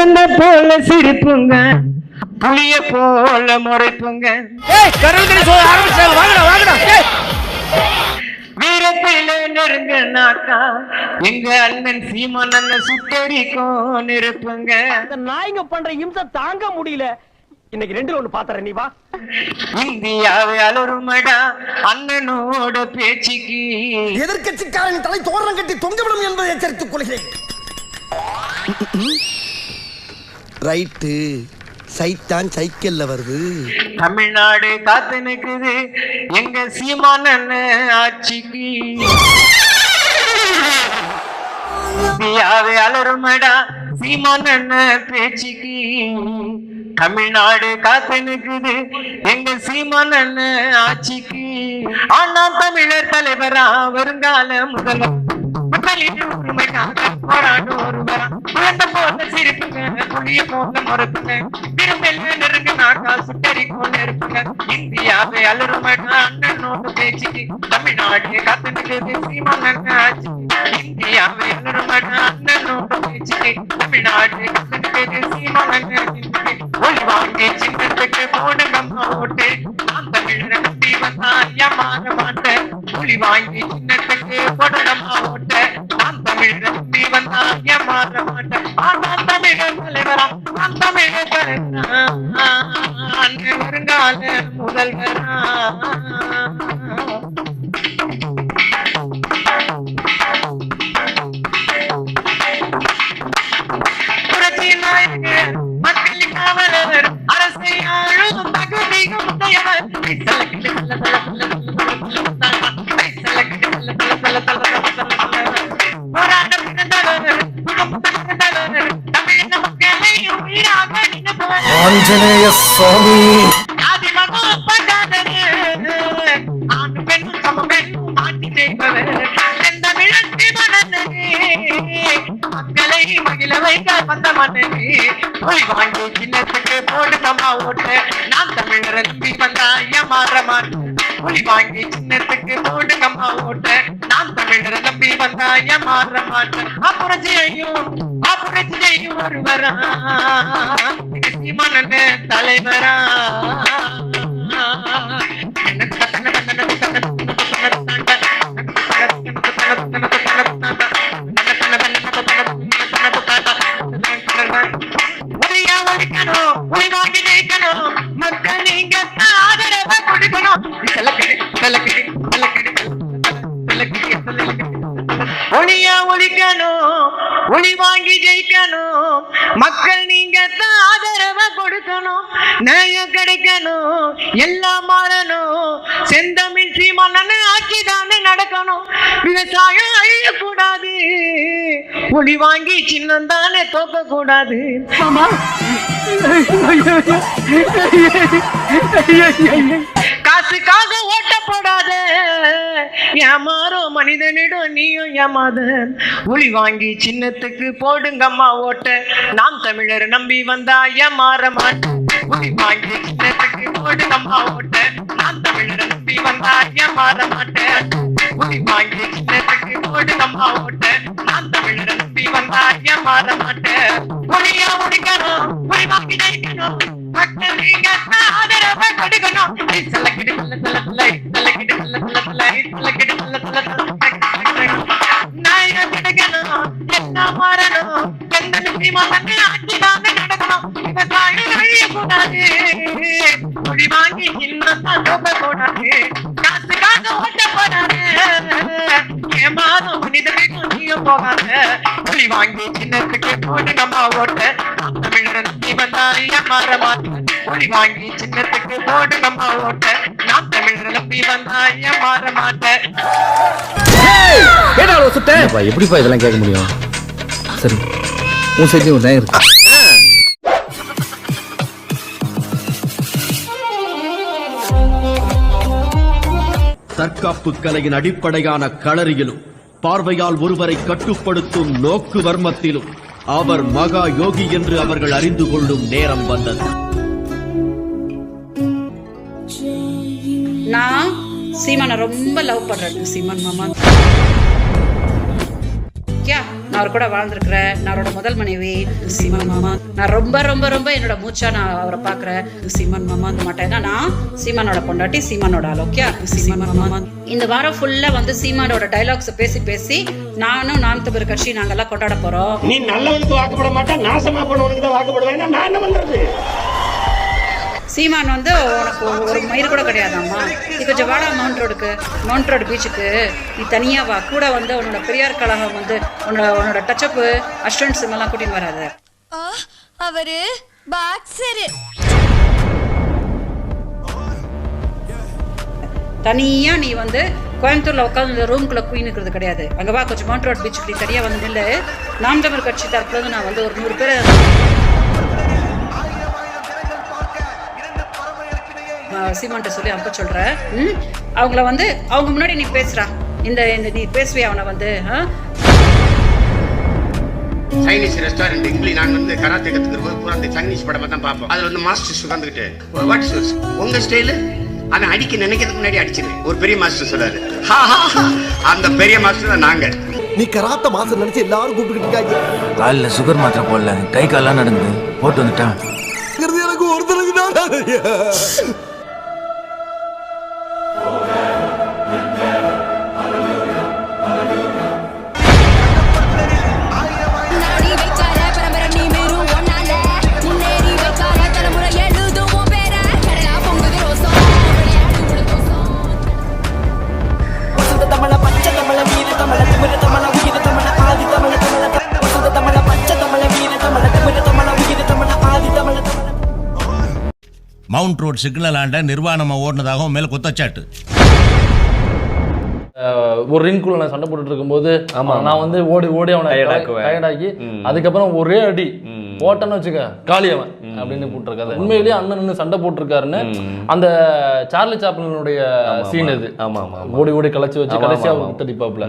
குழந்தை போல சிரிப்புங்க. புளிய போல முறைப்புங்க. வீரத்தில நெருங்கினாக்கா எங்க அண்ணன் சீமான் அண்ணன் சுட்டரிக்கும் நெருப்புங்க நாய்ங்க பண்ற இம்சை தாங்க முடியல. இன்னைக்கு ரெண்டு ஒண்ணு பாத்துறேன் நீ வா. இந்தியாவை அலருமடா அண்ணனோட பேச்சுக்கு. எதிர்க்கட்சிக்காரன் தலை தோரணம் கட்டி தொங்கவிடும் என்பதை எச்சரித்துக் கொள்கிறேன். ரைட்டு. சைத்தான் சைக்கிள்ல வருது. தமிழ்நாடு காத்து நிக்குது. எங்க சீமான் அண்ணன் ஆட்சிக்கு இந்தியாவை அலருமடா. சீமான் அண்ணன் பேச்சுக்கு தமிழ்நாடு காத்து நிற்குது எங்க சீமான் அண்ணன் ஆட்சிக்கு. ஆனா தமிழர் தலைவரா வருங்கால முதல்வர். போராடும் ஒருவரா. குழந்தை போல சிரிப்புங்க புளிய போல மறுப்புங்க திரும்பல நெருங்கினாக்கா சுட்டரி போல இருப்புங்க இந்தியாவை அலறுமடா அண்ணனோட பேச்சுக்கு தமிழ்நாடு காத்து நிக்குது. சீமான் அண்ணன் ஆட்சிக்கு. இந்தியாவை அலறுமடா சின்னத்துக்கு போடுங்கம்மா ஓட்டு நான் தமிழரை நம்பி வந்தா ஏமாற மாட்டேன் ஒளி வாங்கி சின்னத்துக்கு போடுங்கம்மா ஓட்டு நான் தமிழரை நம்பி வந்தா ஏமாற மாட்டேன் ஆனா தமிழர் தலைவரா நான் தமிழர் தலைவரா வருங்கால நாயகர் மக்களின் காவலர் அரசை ஆளும் தகுதிக முத்தையவர் சலக்கிடு சல சல மக்களை மகிழ வைக்க வந்த மன்னனே போய் வாங்கி சின்னத்துக்கு போடு தம்மா ஓட்டு நான் தமிழரை நம்பி வந்தா ஏமாற மாட்டேன் ஒளி வாங்கி சின்னத்துக்கு போடு கம்மா ஓட்டு நான் தமிழரை நம்பி வந்தா ஏன் மாற மாட்டேன் அப்புறம் ஜெயும் அப்புறம் ஜெயும் ஒருவரா சீமான தலைவரா ஒளியா ஒளி வாங்கி ஜெயிக்கணும். மக்கள் நீங்க தான் ஆதரவை கொடுக்கணும். நியாயம் கிடைக்கணும். எல்லாம் மாறணும். செந்தமிழ் சீமான ஆட்சி தானே நடக்கணும். விவசாயம் அழியக்கூடாது. ஒளி வாங்கி சின்னம் தானே தோக்க கூடாது ஆமா காசுக்காக ஓட்ட ஏமாறோ மனிதனிடம் நீயும் ஏமாத. ஒளி வாங்கி சின்னத்துக்கு போடுங்கம்மா ஓட்ட. நாம் தமிழர் நம்பி வந்தா ஏமாற மாட்டேன் ஒளி வாங்கி சின்னத்துக்கு போடுங்கம்மா ஓட்ட. நாம் தமிழர் நம்பி வந்தா ஏமாற மாட்டேன் ஒளி வாங்கி சின்னத்துக்கு போடுங்கம்மா ஓட்ட. நாம் தமிழர் நம்பி வந்தா ஏமாற மாட்டேன் ஒளியா ஒழிக்கணும் ஒளி வாங்கி ஜெயிக்கணும் மக்கள் நீங்க ஆதரவை கொடுக்கணும் செல்லக்கிடு செல்ல செல்ல செல்ல செல்லக்கிடு செல்ல செல்ல செல்ல செல்லக்கிடு செல்ல செல்ல செல்ல நாயகம் கிடைக்கணும் எல்லாம் மாறணும் எந்த நடக்கணும் அழியக்கூடாது மொழி வாங்கி இன்னும் கூடாது காசுக்காக ஓட்ட போடாது ஏமாறும் போகாத மொழி வாங்கி சின்னத்துக்கு போட்டு நம்ம ஓட்ட ஒளி வாங்கி சின்னத்துக்கு நம்ம ஓட்ட. நான் மாட்டேன் எப்படிப்பா இதெல்லாம் கேட்க முடியும்? சரி உன் ஒரு இருக்கு தற்காப்பு கலையின் அடிப்படையான களரியிலும் பார்வையால் ஒருவரை கட்டுப்படுத்தும் நோக்கு வர்மத்திலும் அவர் மகா யோகி என்று அவர்கள் அறிந்து கொள்ளும் நேரம் வந்தது. நான் சீமானை ரொம்ப லவ் பண்றேன் சீமான் மாமா. ஓகே? நான் அவர் கூட வாழ்ந்திருக்கிறேன். நான் அவரோட முதல் மனைவி சீமான் மாமா. நான் ரொம்ப ரொம்ப ரொம்ப என்னோட மூச்சா நான் அவரை பார்க்குறேன். சீமான் மாமா மாட்டேன். நான் சீமானோட பொண்டாட்டி சீமானோட ஆள் ஓகே? சீமான் மாமா. இந்த வாரம் ஃபுல்லா வந்து சீமானோட டைலாக்ஸ் பேசி பேசி நானும் நாம் தமிழ் கட்சி நாங்கெல்லாம் கொண்டாட போறோம். நீ நல்லவனுக்கு வாக்குப்பட மாட்டேன் நாசமா போனவனுக்கு தான் வாக்குப்படுவேன். நான் என்ன பண்றது? சீமான் வந்து உனக்கு ஒரு- மயிர் கூட கிடையாதாம்மா? நீ கொஞ்சம் வாடா மவுண்ட் ரோடுக்கு மவுண்ட் ரோடு பீச்சுக்கு. நீ தனியா வா. கூட வந்து உன்னோட பெரியார் கழகம் வந்து உன்னோட உன்னோட டச்சப்பு அஸ்டன்ஸ் எல்லாம் கூட்டின்னு வராது. அவரு பாக்ஸரு தனியா நீ வந்து கோயம்புத்தூர்ல உட்காந்து ரூம்குள்ள குயின் இருக்கிறது கிடையாது. அங்க வா கொஞ்சம் மவுண்ட் ரோட் பீச்சுக்கு நீ தனியா வந்து நில்லு. நாம் தமிழ் கட்சி தரப்புல இருந்து நான் வந்து ஒரு நூறு பேர் சீமான்ட்ட சொல்லி அனுப்ப சொல்றேன். ம்? அவங்கள வந்து அவங்க முன்னாடி நீ பேசுறா இந்த இந்த நீ பேசுவியா அவனை வந்து ஆ? சைனீஸ் ரெஸ்டாரண்ட் இங்கிலீஷ் நாங்க வந்து கராத்தே கத்துக்கிற போது பூரா அந்த சைனீஸ் படமா தான் பார்ப்போம். அதுல வந்து மாஸ்டர்ஸ் உட்காந்துக்கிட்டு வாட் இஸ் உங்க ஸ்டைலு அவன் அடிக்க நினைக்கிறதுக்கு முன்னாடி அடிச்சிருவேன். ஒரு பெரிய மாஸ்டர் சொல்றாரு. அந்த பெரிய மாஸ்டர் தான் நாங்க. நீ கராத்த மாசம் நினைச்சு எல்லாரும் கூப்பிட்டு இருக்காங்க. காலில் சுகர் மாத்திரை போடல கை கால்லாம் நடந்து போட்டு வந்துட்டான். எனக்கு ஒருத்தருக்கு தான். மவுண்ட் ரோட் சிக்னல் ஆண்ட நிர்வாணமா ஓடினதாகவும் மேல குத்தச்சாட்டு ஒரு ரிங்குள்ள நான் சண்டை போட்டுட்டு இருக்கும்போது. நான் வந்து ஓடி ஓடி அவனை. டயர்டாக்கி. அதுக்கப்புறம் ஒரே அடி. போட்டேன்னு வச்சுக்க காளி அவன் அப்படின்னு போட்டிருக்காரு உண்மையிலேயே அண்ணன் நின்னு சண்டை போட்டிருக்காருன்னு. அந்த சார்லி சாப்ளினுடைய சீன். இது ஆமா, ஆமா. ஓடி ஓடி களைச்சு வச்சு கடைசியா. விட்டடிப்பாப்ல